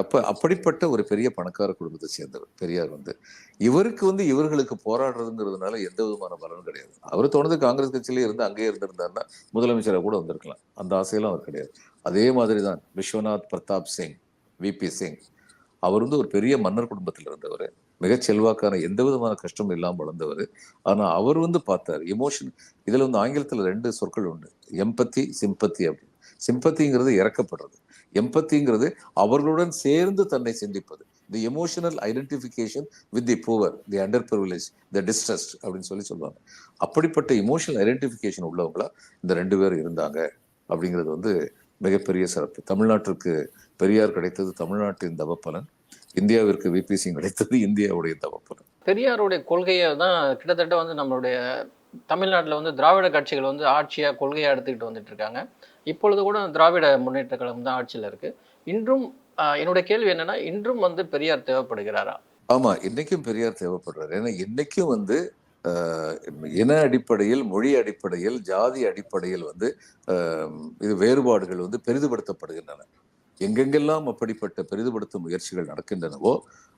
அப்ப அப்படிப்பட்ட ஒரு பெரிய பணக்கார குடும்பத்தை சேர்ந்தவர் பெரியார் வந்து. இவருக்கு வந்து இவர்களுக்கு போராடுறதுங்கிறதுனால எந்த விதமான பலனும் கிடையாது. அவர் தொடர்ந்து காங்கிரஸ் கட்சியிலே இருந்து அங்கேயே இருந்திருந்தாருன்னா முதலமைச்சராக கூட வந்திருக்கலாம். அந்த ஆசையெல்லாம் அவர் கிடையாது. அதே மாதிரி தான் விஸ்வநாத் பிரதாப் சிங் விபி சிங். அவர் வந்து ஒரு பெரிய மன்னர் குடும்பத்தில் இருந்தவர். மிகச் செல்வாக்கான எந்த விதமான கஷ்டமும் இல்லாமல் வளர்ந்தவர். ஆனால் அவர் வந்து பார்த்தார் எமோஷன் இதில் வந்து ஆங்கிலத்தில் ரெண்டு சொற்கள் உண்டு. எம்பத்தி சிம்பத்தி அப்படின்னு. சிம்பத்திங்கிறது இறக்கப்படுறது. எம்பத்திங்கிறது அவர்களுடன் சேர்ந்து தன்னை சிந்திப்பது. The emotional identification with the poor the under privilege the distressed அப்படின்னு சொல்லி சொல்லுவாங்க. அப்படிப்பட்ட இமோஷனல் ஐடென்டிஃபிகேஷன் உள்ளவங்களா இந்த ரெண்டு பேர் இருந்தாங்க அப்படிங்கிறது வந்து மிகப்பெரிய சிறப்பு. தமிழ்நாட்டிற்கு பெரியார் கிடைத்தது தமிழ்நாட்டின் தவப்பலன். இந்தியாவிற்கு விபி சிங் கிடைத்தது இந்தியாவுடைய தவப்பு
பெரியாருடைய கொள்கையை தான் கிட்டத்தட்ட வந்து நம்மளுடைய தமிழ்நாட்டில் வந்து திராவிட கட்சிகள் வந்து ஆட்சியாக கொள்கையாக எடுத்துக்கிட்டு வந்துட்டு இருக்காங்க. இப்பொழுது கூட திராவிட முன்னேற்ற கழகம் தான் ஆட்சியில் இருக்கு. இன்றும் என்னுடைய கேள்வி என்னன்னா இன்றும் வந்து பெரியார் தேவைப்படுகிறாரா?
ஆமா இன்னைக்கும் பெரியார் தேவைப்படுறாரு. ஏன்னா இன்னைக்கும் வந்து இன அடிப்படையில் மொழி அடிப்படையில் ஜாதி அடிப்படையில் வந்து இது வேறுபாடுகள் வந்து பெரிதுபடுத்தப்படுகின்றன. எங்கெங்கெல்லாம் அப்படிப்பட்ட பெரிதுபடுத்தும் முயற்சிகள் நடக்கின்றனவோ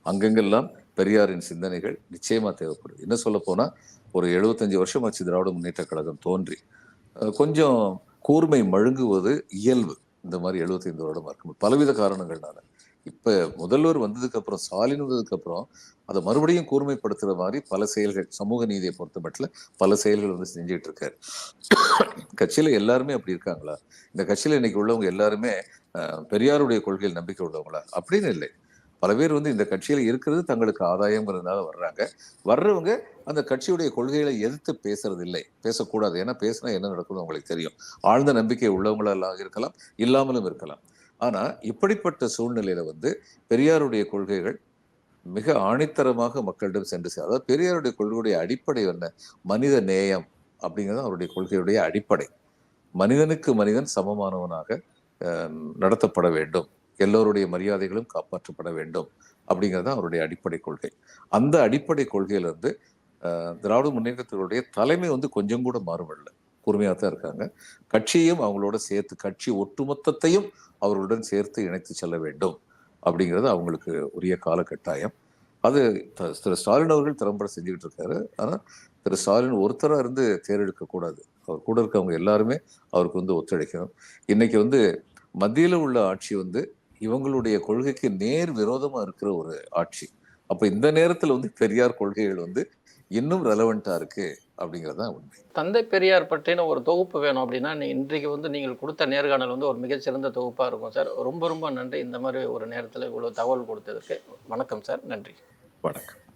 அங்கெங்கெல்லாம் பெரியாரின் சிந்தனைகள் நிச்சயமா தேவைப்படும் என்ன சொல்ல போனா ஒரு எழுபத்தஞ்சு வருஷம் ஆச்சு திராவிட முன்னேற்ற கழகம் தோன்றி கொஞ்சம் கூர்மை மழுங்குவது இயல்பு. இந்த மாதிரி எழுபத்தைந்து வருடமா இருக்கும் பலவித காரணங்கள்னால. இப்ப முதல்வர் வந்ததுக்கு அப்புறம் ஸ்டாலின் வந்ததுக்கு அப்புறம் அதை மறுபடியும் கூர்மைப்படுத்துற மாதிரி பல செயல்கள் சமூக நீதியை பொறுத்த மட்டும் பல செயல்கள் வந்து செஞ்சுட்டு இருக்காரு. கட்சியில எல்லாருமே அப்படி இருக்காங்களா? இந்த கட்சியில இன்னைக்கு உள்ளவங்க எல்லாருமே அஹ், பெரியாருடைய கொள்கையில் நம்பிக்கை உள்ளவங்களா? அப்படின்னு இல்லை. பல பேர் வந்து இந்த கட்சியில இருக்கிறது தங்களுக்கு ஆதாயங்கிறதுனால வர்றாங்க. வர்றவங்க அந்த கட்சியுடைய கொள்கைகளை எதிர்த்து பேசுறது இல்லை பேசக்கூடாது. ஏன்னா பேசினா என்ன நடக்கும்னு அவங்களுக்கு தெரியும். ஆழ்ந்த நம்பிக்கை உள்ளவங்களெல்லாம் இருக்கலாம் இல்லாமலும் இருக்கலாம். ஆனால் இப்படிப்பட்ட சூழ்நிலையில வந்து பெரியாருடைய கொள்கைகள் மிக ஆணித்தரமாக மக்களிடம் சென்று சேர் அதாவது பெரியாருடைய கொள்கையுடைய அடிப்படை என்ன? மனித நேயம் அப்படிங்கிறது அவருடைய கொள்கையுடைய அடிப்படை. மனிதனுக்கு மனிதன் சமமானவனாக நடத்தப்பட வேண்டும். எல்லோருடைய மரியாதைகளும் காப்பாற்றப்பட வேண்டும் அப்படிங்கிறது தான் அவருடைய அடிப்படை கொள்கை. அந்த அடிப்படை கொள்கையிலிருந்து திராவிட முன்னேற்றத்தினுடைய தலைமை வந்து கொஞ்சம் கூட மாறுபடலை. கூர்மையாக தான் இருக்காங்க. கட்சியையும் அவங்களோட சேர்த்து கட்சி ஒட்டுமொத்தத்தையும் அவர்களுடன் சேர்த்து இணைத்து செல்ல வேண்டும் அப்படிங்கிறது அவங்களுக்கு உரிய காலகட்டாயம். அது திரு ஸ்டாலின் அவர்கள் திறம்பட செஞ்சுக்கிட்டு இருக்காரு. ஆனால் திரு ஸ்டாலின் ஒருத்தராக இருந்து தேர்ந்தெடுக்க கூடாது. அவர் கூட இருக்கவங்க எல்லாருமே அவருக்கு வந்து ஒத்துழைக்கணும். இன்னைக்கு வந்து மத்தியில் உள்ள ஆட்சி வந்து இவங்களுடைய கொள்கைக்கு நேர் விரோதமாக இருக்கிற ஒரு ஆட்சி. அப்போ இந்த நேரத்தில் வந்து பெரியார் கொள்கைகள் வந்து இன்னும் ரெலவெண்ட்டாக இருக்குது அப்படிங்கிறது தான் உண்மை.
தந்தை பெரியார் பற்றின ஒரு தொகுப்பு வேணும் அப்படின்னா நீ இன்றைக்கு வந்து நீங்கள் கொடுத்த நேர்காணல் வந்து ஒரு மிகச்சிறந்த தொகுப்பாக இருக்கும் சார். ரொம்ப ரொம்ப நன்றி. இந்த மாதிரி ஒரு நேரத்தில் இவ்வளோ தகவல் கொடுத்ததுக்கு. வணக்கம் சார். நன்றி.
வணக்கம்.